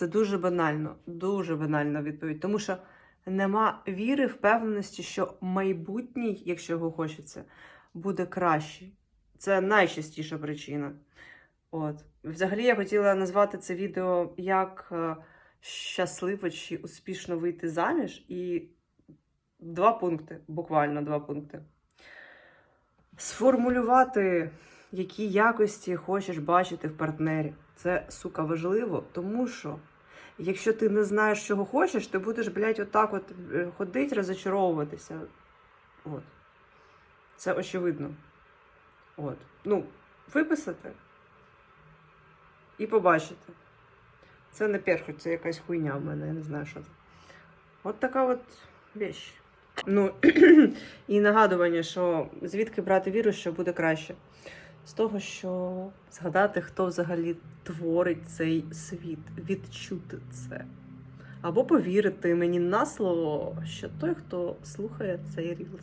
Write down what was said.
Це дуже банально, дуже банальна відповідь. Тому що нема віри, впевненості, що майбутній, якщо його хочеться, буде кращий. Це найчастіша причина. От. Взагалі я хотіла назвати це відео як е, щасливо чи успішно вийти заміж. І два пункти, буквально два пункти. Сформулювати, які якості хочеш бачити в партнері. Це сука важливо, тому що якщо ти не знаєш, чого хочеш, ти будеш, блядь, отак от е, ходить, розочаровуватися. От. Це очевидно. От. Ну, виписати і побачити. Це не перхоть, це якась хуйня в мене, я не знаю, що це. От така от вещь. Ну, і нагадування, що звідки брати віру, що буде краще. З того, що згадати, хто взагалі творить цей світ, відчути це. Або повірити мені на слово, що той, хто слухає цей рілс.